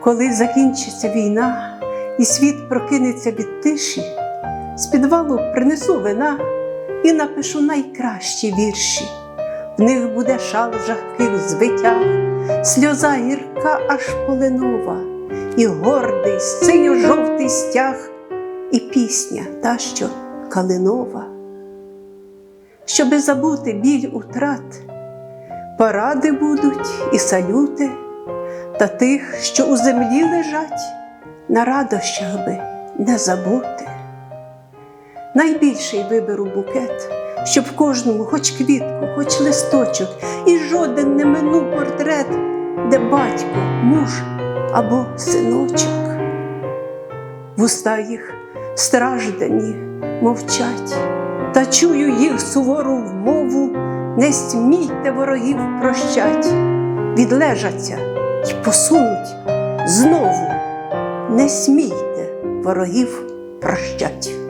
Коли закінчиться війна і світ прокинеться від тиші, з підвалу принесу вина і напишу найкращі вірші. В них буде шал жахких звитяг, сльоза гірка аж полинова, і гордий синьо-жовтий стяг, і пісня та, що калинова. Щоби забути біль утрат, паради будуть і салюти, та тих, що у землі лежать, на радощах би не забути. Найбільший виберу букет, щоб в кожному хоч квітку, хоч листочок, і жоден не минув портрет, де батько, муж або синочок. Вуста їх страждані мовчать, та чую їх сувору вмову, не смійте ворогів прощать, відлежаться й посунуть знову, не смійте ворогів прощать.